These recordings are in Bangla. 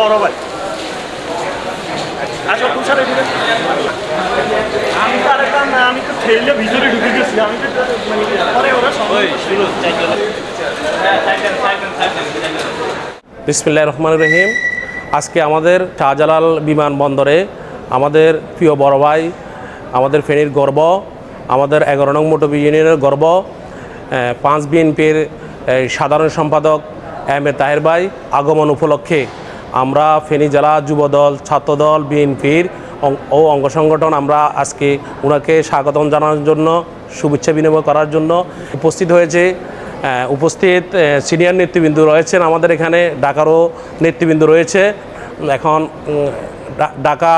বড় ভাই। আচ্ছা তুষার আমি তো আরেকটা না আমি তো ঠেলে ভিতরে ঢুকে গেছি। আমি তো মানে পরে ওরা সবাই বিসমিল্লাহ রহমান রহিম। আজকে আমাদের শাহজালাল বিমানবন্দরে আমাদের প্রিয় বড় ভাই আমাদের ফেনীর গর্ব আমাদের এগারো নং মোটর ইউনিয়নের গর্ব পাঁচ বিএনপির সাধারণ সম্পাদক এম এ তাহের ভাই আগমন উপলক্ষে। আমরা ফেনী জেলা যুবদল, ছাত্রদল, বিএনপির ও অঙ্গ সংগঠন আমরা আজকে ওনাকে স্বাগতম জানানোর জন্য, শুভেচ্ছা বিনিময় করার জন্য উপস্থিত হয়েছে। উপস্থিত সিনিয়র নেতৃবৃন্দ রয়েছেন আমাদের এখানে, ঢাকারও নেতৃবৃন্দ রয়েছে। এখন ঢাকা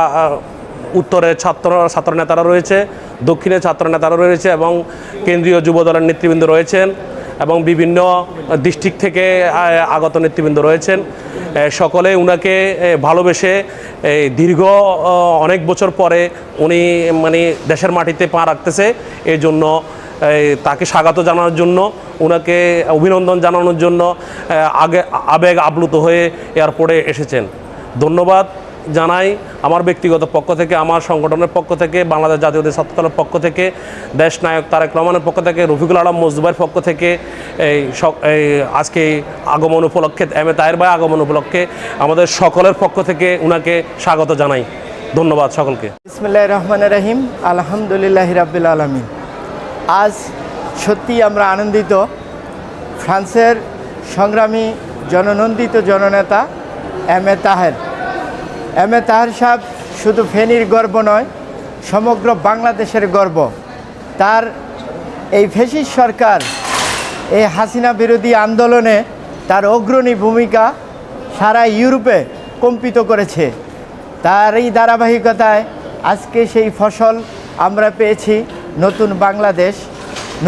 উত্তরের ছাত্র ছাত্র নেতারা রয়েছে দক্ষিণের ছাত্র নেতারা রয়েছে এবং কেন্দ্রীয় যুব দলের নেতৃবৃন্দ রয়েছেন। এবং বিভিন্ন ডিস্ট্রিক্ট থেকে আগত নেতৃবৃন্দ রয়েছেন। সকলে উনাকে ভালোবেসে দীর্ঘ অনেক বছর পরে উনি মানে দেশের মাটিতে পা রাখতেছে। এই জন্য তাকে স্বাগত জানানোর জন্য ওনাকে অভিনন্দন জানানোর জন্য আগে, আবেগ আপ্লুত হয়ে এয়ারপোর্টে এসেছেন। ধন্যবাদ। জানাই আমার ব্যক্তিগত পক্ষ থেকে, আমার সংগঠনের পক্ষ থেকে, বাংলাদেশ জাতীয় ছাত্র পক্ষ থেকে, দেশ নায়ক তারেক রহমানের পক্ষ থেকে, রফিকুল আলম মজদুবের পক্ষ থেকে, এই এই আজকে আগমন উপলক্ষে, এম এ তাহের ভাই আগমন উপলক্ষে আমাদের সকলের পক্ষ থেকে উনাকে স্বাগত জানাই। ধন্যবাদ সকলকে। বিসমুল্লাহ রহমান রহিম, আলহামদুলিল্লাহ রাব্বিল আলমিন। আজ সত্যি আমরা আনন্দিত, ফ্রান্সের সংগ্রামী, জননন্দিত জননেতা M A Taher. M A Taher সাহেব শুধু ফেনীর গর্ব নয়, সমগ্র বাংলাদেশের গর্ব। তার এই ফেসিস সরকার, এই হাসিনা বিরোধী আন্দোলনে তার অগ্রণী ভূমিকা সারা ইউরোপে কম্পিত করেছে। তার এই ধারাবাহিকতায় আজকে সেই ফসল আমরা পেয়েছি, নতুন বাংলাদেশ।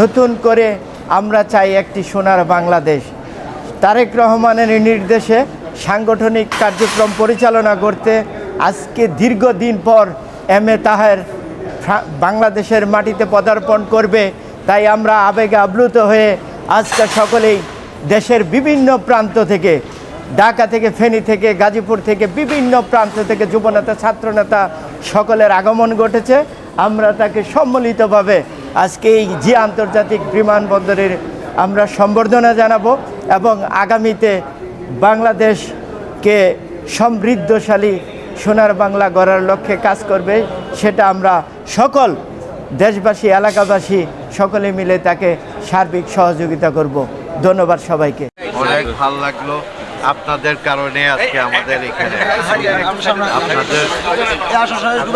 নতুন করে আমরা চাই একটি সোনার বাংলাদেশ। তারেক রহমানের নির্দেশে সাংগঠনিক কার্যক্রম পরিচালনা করতে আজকে দীর্ঘদিন পর এম এ তাহের বাংলাদেশের মাটিতে পদার্পণ করবে। তাই আমরা আবেগে আপ্লুত হয়ে আজকে সকলেই দেশের বিভিন্ন প্রান্ত থেকে, ঢাকা থেকে, ফেনী থেকে, গাজীপুর থেকে বিভিন্ন প্রান্ত থেকে যুবনেতা, ছাত্রনেতা সকলের আগমন ঘটেছে। আমরা তাকে সম্মিলিতভাবে আজকে এই জি আন্তর্জাতিক বিমানবন্দরের আমরা সম্বর্ধনা জানাব এবং আগামীতে বাংলাদেশকে সমৃদ্ধশালী সোনার বাংলা গড়ার লক্ষ্যে কাজ করবে, সেটা আমরা সকল দেশবাসী, এলাকাবাসী সকলে মিলে তাকে সার্বিক সহযোগিতা করব। ধন্যবাদ সবাইকে। অনেক ভালো লাগল। আপনাদের কারণে আজকে আমাদের এখানে আপনাদের আমরা সাহায্য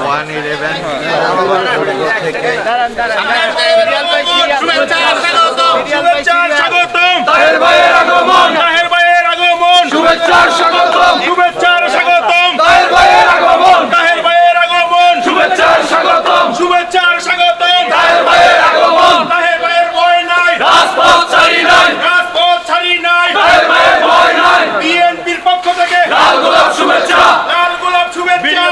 ওয়ান ইলেভেন থেকে শুভেচ্ছার স্বাগতম তাহের ভাইয়ের আগমন তাহের ভাইয়ের আগমন শুভেচ্ছার স্বাগতম শুভেচ্ছার স্বাগতম তাহের ভাইয়ের আগমন তাহের ভাইয়ের আগমন শুভেচ্ছার স্বাগতম। শুভেচ্ছার স্বাগতম। তাহের ভাইয়ের আগমন। তাহের ভাইয়ের ভয় নাই। রাজপথ ছাড়ি নাই। রাজপথ ছাড়ি নাই। তাহের ভাইয়ের ভয় নাই। বিএনপির পক্ষ থেকে লাল গোলাপ শুভেচ্ছা। লাল গোলাপ শুভেচ্ছা।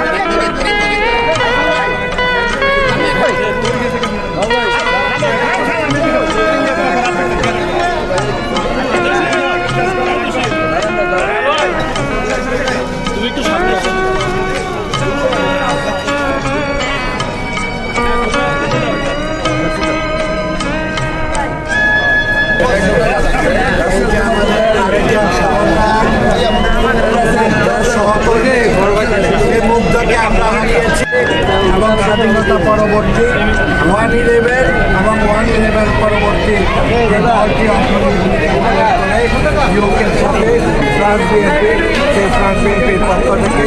ফ্রান্স বিএনপি সেই ফ্রান্স বিএনপির পক্ষ থেকে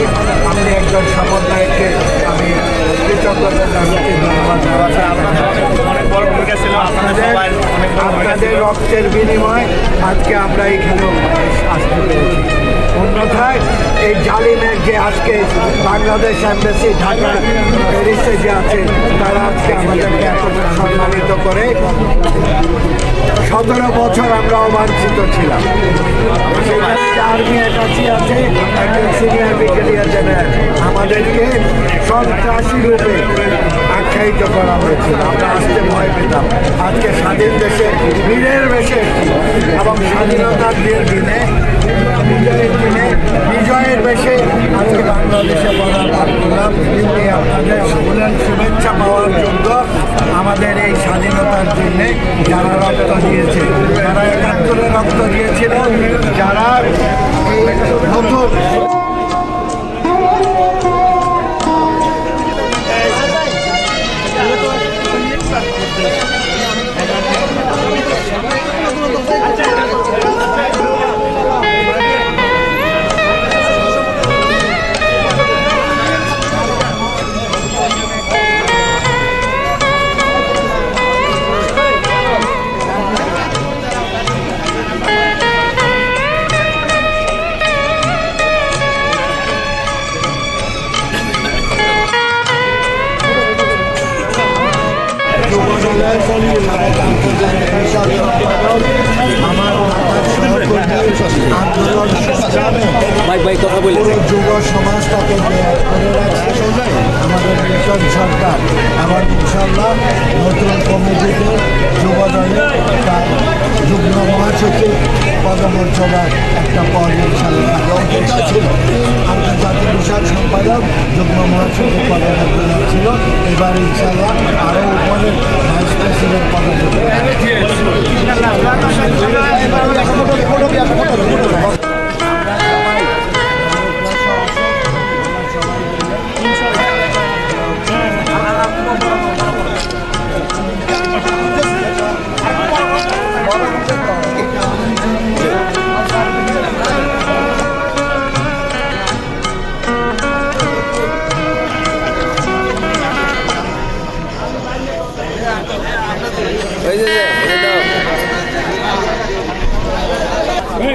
আমি একজন সমন্বয়কে আমি আপনাদের রক্তের বিনিময় আজকে আমরা এখানেও আসতে পেরেছি। অন্যথায় এই জালিমের যে আজকে বাংলাদেশ এম্বাসি ঢাকা প্যারিসে যে আছে, তারা আজকে আমাদেরকে সম্মানিত করে। সতেরো বছর আমরা অবাঞ্ছিত ছিলাম। আর্মি অ্যাটাচি আছে, একজন সিনিয়র ব্রিগেডিয়ার জেনারেল আমাদেরকে সন্ত্রাসী রূপে আখ্যায়িত করা হয়েছিল। আমরা আসতে ভয় পেতাম। আজকে স্বাধীন দেশে বীরের বেশে এবং স্বাধীনতার দিনে বিজয়ের বেশে আজকে বাংলাদেশে পদার্পণ করলাম কিন্তু আপনাদের সকলের শুভেচ্ছা পাওয়ার জন্য আমাদের এই স্বাধীনতার জন্য যারা রক্ত দিয়েছে, যারা একাত্তরে রক্ত দিয়েছিল, যারা নতুন আন্দোলন পুরো যুব সমাজটাকে আমাদের মিশন সরকার এবং ইনশাল্লাহ নতুন কমিটিতে যুব দলে তার যুগ্ম মহাসচিব পদমর্যাদার একটা পদ ইনশাল্লাহ ছিল আন্তর্জাতিক বিষয় সম্পাদক, যুগ্ম মহাসচিব পদমর্যাদা ছিল। এবার ইনশাল্লাহ আরও উপরে ভাইস প্রেসিডেন্ট পদমর্যাদা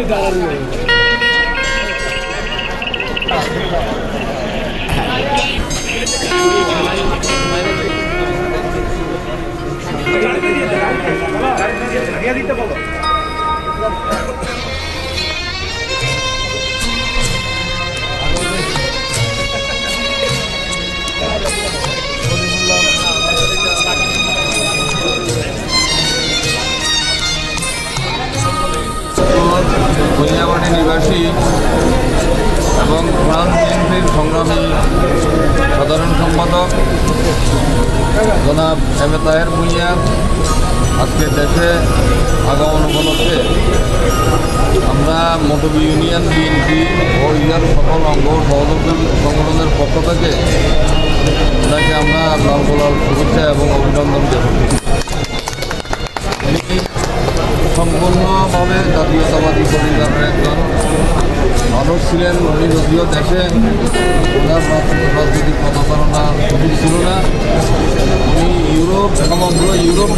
কলিয়াবাড়ি নিবাসী এবং ফ্রান্স বিএনপির সংগ্রামী সাধারণ সম্পাদক জনাব এম এ তাহের ভুঁইয়া আজকে দেশে আগমন উপলক্ষে আমরা মোটবি ইউনিয়ন বিএনপি ও ইয়ার সকল অঙ্গ সহযোগী সংগঠনের পক্ষ থেকে ওনাকে আমরা লাল গোলাল শুভেচ্ছা এবং অভিনন্দন জানাই। সম্পূর্ণভাবে জাতীয়তাবাদী পরিবারের একজন মানুষ ছিলেন। উনি যদিও দেশে ওনার রাজ- রাজনৈতিক পদচারণা সুযোগ ছিল না। উনি ইউরোপ সমগ্র ইউরোপ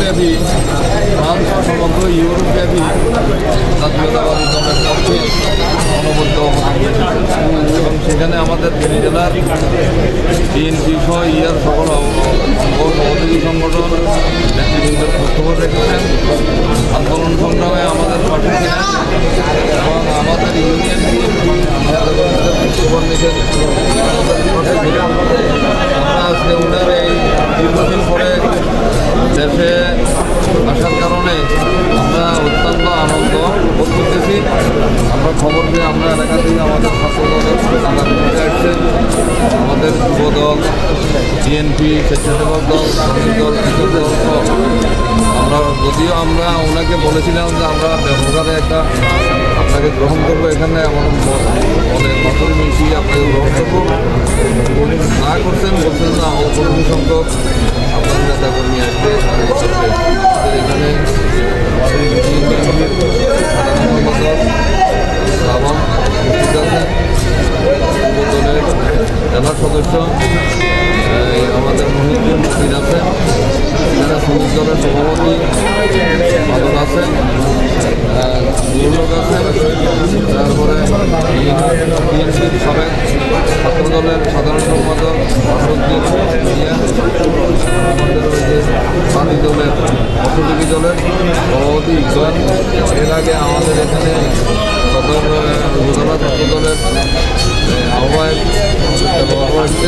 ফ্রান্স সমগ্র ইউরোপ জাতীয়তাবাদী দলের পক্ষে অনবদ্য এবং সেখানে আমাদের জেলার বিএনপি সহ ইয়ার সকল সহযোগী সংগঠন নেতৃবৃন্দের বক্তব্য রেখেছেন আন্দোলন সংগ্রামে আমাদের পাঠিয়ে এবং আমাদের ইউনিয়ন আমরা আজকে ওনার এই দীর্ঘদিন পরে দেশে আসার কারণে আমরা অত্যন্ত আনন্দ বোধ করতেছি। আমরা খবর নিয়ে আমরা এলাকা থেকে আমাদের ছাত্রদলের নানা আসছেন। আমাদের যুব দল বিএনপি, স্বেচ্ছাসেবক দল, শ্রমিক দল, কৃষক দল আমরা যদিও আমরা ওনাকে বলেছিলাম যে আমরা ব্যবহারে একটা আপনাকে গ্রহণ করব এখানে, আমার অনেক নতুন মিশিয়ে আপনাকে গ্রহণ করব। উনি না করছেন, বলছেন না, অল্প দলের সভাপতি বাদল আছেন দুর্লোক আছেন তারপরে বিএনপির সাবেক ছাত্র দলের সাধারণ সম্পাদক মিয়া আমাদের রয়েছে বাদী দলের অর্থনীতি দলের সভাপতি ইকবাল। এর আগে আমাদের এখানে সদর উপজেলা ছাত্র দলের আহ্বায়ক হচ্ছে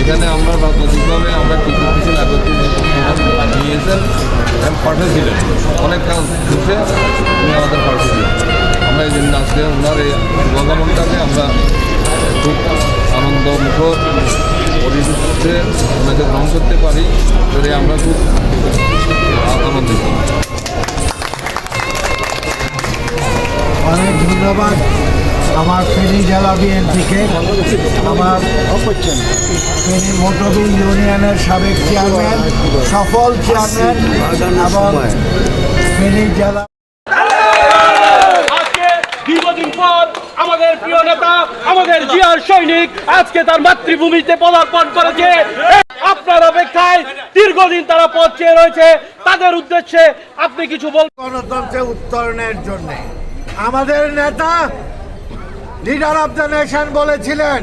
এখানে আমরা রাজনৈতিকভাবে আমরা কিছু কিছু নিয়েছেন এবং পাঠিয়েছিলেন। অনেক কাজ ঘুষে উনি আমাদের পাঠিয়েছিলেন আমরা এই জন্য আজকে ওনার এই শুভকামনটাকে আমরা খুব আনন্দ মুখর পরিবেশে ওনাকে গ্রহণ করতে পারি সেটাই আমরা খুব আনন্দিত। ফেনী জেলা বিএনপিকে আমার ফেনী মোটরবিল ইউনিয়নের সাবেক চেয়ারম্যান সফল চেয়ারম্যান এবং ফেনী জেলা আজকে আমাদের প্রিয় নেতা আমাদের জিয়ার সৈনিক আজকে তার মাতৃভূমিতে পদার্পণ করেছে। আপনার অপেক্ষায় দীর্ঘদিন তারা পথ চেয়ে রয়েছে। তাদের উদ্দেশ্যে আপনি কিছু বল গণতন্ত্রে উত্তরণের জন্য। আমাদের নেতা লিডার অফ দ্য নেশন বলেছিলেন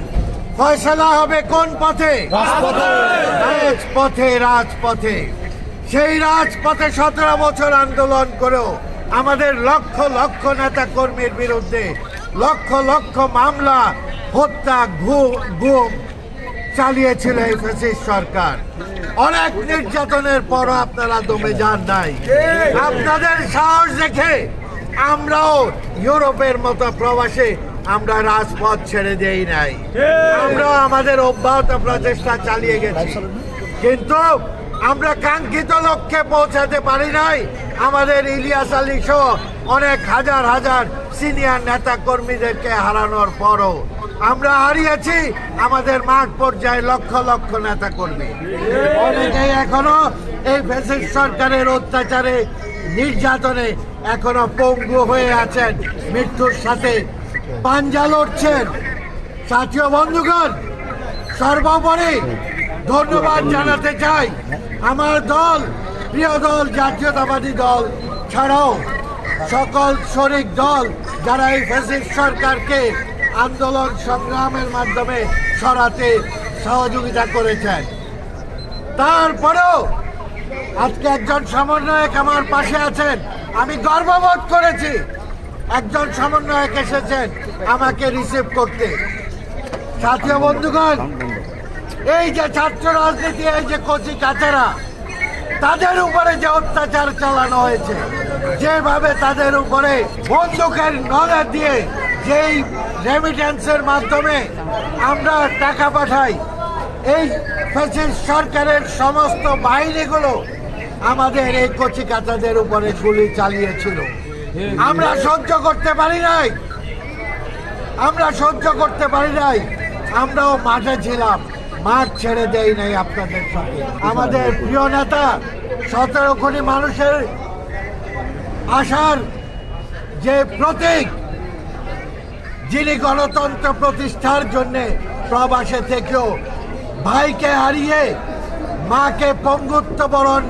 ফয়সলা হবে কোন পথে? রাজপথে। রাজপথে সেই রাজপথে সতেরো বছর আন্দোলন করেও আমাদের লক্ষ লক্ষ নেতা কর্মীর বিরুদ্ধে লক্ষ লক্ষ মামলা হত্যা গুম চালিয়েছিল এই ফ্যাসিস্ট সরকার। অনেক নির্যাতনের পরও আপনারা দমে যান নাই। আপনাদের সাহস দেখে আমরাও ইউরোপের মতো প্রবাসে আমরা রাজপথ ছেড়ে দেই নাই। আমরা আমাদের অব্যাহত প্রচেষ্টা চালিয়ে গেছি। কিন্তু আমরা কাঙ্ক্ষিত লক্ষ্যে পৌঁছাতে পারি নাই। আমাদের ইলিয়াস আলী সহ অনেক হাজার হাজার সিনিয়র নেতা কর্মীদেরকে হারানোর পরও আমরা হারিয়েছি আমাদের মাঠ পর্যায়ে লক্ষ লক্ষ নেতা কর্মী। অনেকেই এখনও এই ফ্যাসিস্ট সরকারের অত্যাচারে নির্যাতনে এখনও পঙ্গু হয়ে আছেন। মৃত্যুর সাথে পাঞ্জা লড়ছেন। জাতীয় বন্ধুগণ, সর্বোপরি ধন্যবাদ জানাতে চাই আমার দল, প্রিয় দল, জাতীয়তাবাদী দল ছাড়াও সকল শরিক দল যারা এই ফ্যাসিস্ট সরকারকে আন্দোলন সংগ্রামের মাধ্যমে সরাতে সহযোগিতা করেছেন। তারপরেও আজকে একজন সমন্বয়ক আমার পাশে আছেন। আমি গর্ববোধ করেছি, একজন সমন্বয়ক এসেছেন। আমাকে রিসিভ করতে। জাতীয় বন্ধুগণ, এই যে ছাত্র রাজনীতি, এই যে কচি কাচারা তাদের উপরে যে অত্যাচার চালানো হয়েছে, যেভাবে তাদের উপরে বন্দুকের নজর দিয়ে যেই রেমিটেন্সের মাধ্যমে আমরা টাকা পাঠাই, এই ফ্যাসিস্ট সরকারের সমস্ত বাহিনীগুলো আমাদের এই কচি কাচাদের উপরে গুলি চালিয়েছিল। আমরা সহ্য করতে পারি নাই। আমরা সহ্য করতে পারি নাই। আমরাও মাঠে ছিলাম। মাঠ ছেড়ে দেই নাই আপনাদের সাথে আমাদের প্রিয় নেতা, সতেরো কোটি মানুষের আশার যে প্রতীক, যিনি গণতন্ত্র প্রতিষ্ঠার জন্যে প্রবাসে থেকেও ভাইকে হারিয়ে, মাকে পঙ্গুত্ব বরণ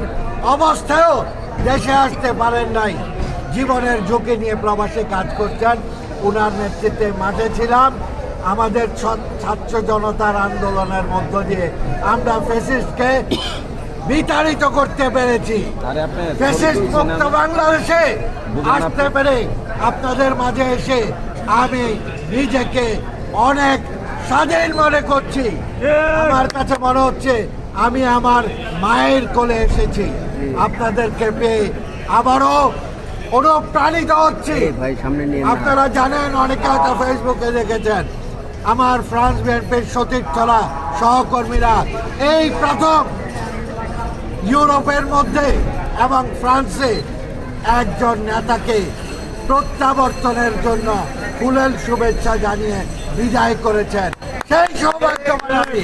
অবস্থায়ও দেশে আসতে পারেন নাই। জীবনের ঝুঁকি নিয়ে প্রবাসে কাজ করছেন ওনার নেতৃত্বে মাঠে ছিলাম। আমাদের ছাত্র জনতার আন্দোলনের মধ্য দিয়ে আমরা ফেসিস্টকে বিতাড়িত করতে পেরেছি। ফেসিস্ট মুক্ত বাংলাদেশে আসতে পেরে আপনাদের মাঝে এসে আমি নিজেকে অনেক স্বাধীন মনে করছি। আমার কাছে মনে হচ্ছে আমি আমার মায়ের কোলে এসেছি। আপনাদেরকে পেয়ে আবারও অনুপ্রাণিত হচ্ছি। আপনারা জানেন অনেকে হয়তো ফেসবুকে দেখেছেন। আমার ফ্রান্স বিএনপির সতীর্থরা সহকর্মীরা। এই প্রথম ইউরোপের মধ্যে এবং ফ্রান্সে একজন নেতাকে প্রত্যাবর্তনের জন্য ফুলের শুভেচ্ছা জানিয়ে বিদায় করেছেন। সেই সৌভাগ্যবান আমি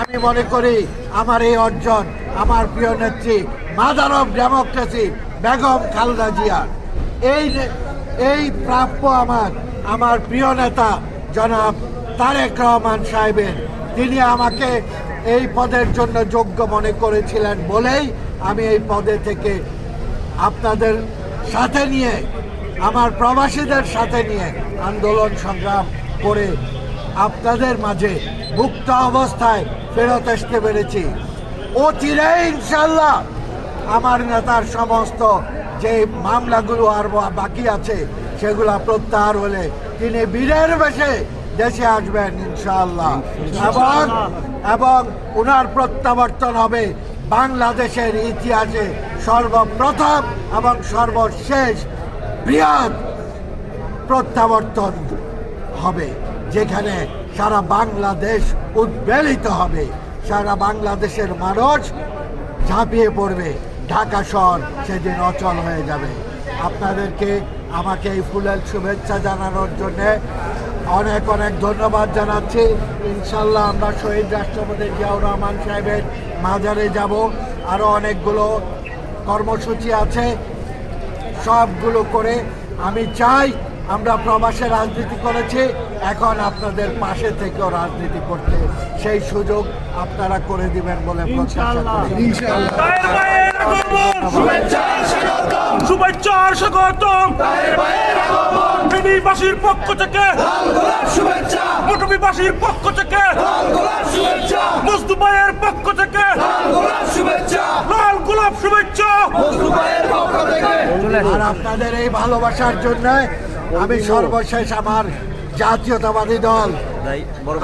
আমি মনে করি আমার এই অর্জন আমার প্রিয় নেত্রী mother of democracy Begum Khaleda Zia. এই এই প্রাপ্য আমার আমার প্রিয় নেতা জনাব তারেক রহমান সাহেবের। তিনি আমাকে এই পদের জন্য যোগ্য মনে করেছিলেন বলেই আমি এই পদে থেকে আপনাদের সাথে নিয়ে, আমার প্রবাসীদের সাথে নিয়ে আন্দোলন সংগ্রাম করে আপনাদের মাঝে মুক্ত অবস্থায় ফেরত আসতে পেরেছি। ও অচিরে ইনশাল্লাহ আমার নেতার সমস্ত যে মামলাগুলো আর বাকি আছে, সেগুলো প্রত্যাহার হলে তিনি বীরের বেশে দেশে আসবেন ইনশাআল্লাহ। এবং এবং ওনার প্রত্যাবর্তন হবে বাংলাদেশের ইতিহাসে সর্বপ্রথম এবং সর্বশেষ বৃহৎ প্রত্যাবর্তন হবে, যেখানে সারা বাংলাদেশ উদ্বেলিত হবে, সারা বাংলাদেশের মানুষ ঝাঁপিয়ে পড়বে। ঢাকা শহর সেদিন অচল হয়ে যাবে। আপনাদেরকে আমাকে এই ফুলের শুভেচ্ছা জানানোর জন্যে অনেক অনেক ধন্যবাদ জানাচ্ছি। ইনশাল্লাহ আমরা শহীদ রাষ্ট্রপতি জিয়াউর রহমান সাহেবের মাজারে যাব। আরও অনেকগুলো কর্মসূচি আছে। সবগুলো করে আমি চাই আমরা প্রবাসে রাজনীতি করেছি এখন আপনাদের পাশে থেকেও রাজনীতি করতে। সেই সুযোগ আপনারা করে দিবেন বলে প্রত্যাশা করি। শুভেচ্ছার পক্ষ থেকে। মোটবিবাসীর পক্ষ থেকে। মুস্তফায়ের পক্ষ থেকে। লাল গোলাপ শুভেচ্ছা। আর আপনাদের এই ভালোবাসার জন্য আমি সর্বশেষ আমার জাতীয়তাবাদী দল।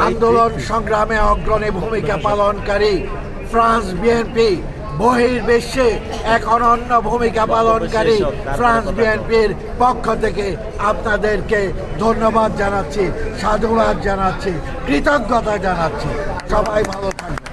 আন্দোলন সংগ্রামে অগ্রণী ভূমিকা পালনকারী ফ্রান্স বিএনপি বহির্বিশ্বে এক অনন্য ভূমিকা পালনকারী ফ্রান্স বিএনপির পক্ষ থেকে আপনাদেরকে ধন্যবাদ জানাচ্ছি সাধুবাদ জানাচ্ছি কৃতজ্ঞতা জানাচ্ছি। সবাই ভালো থাকবেন।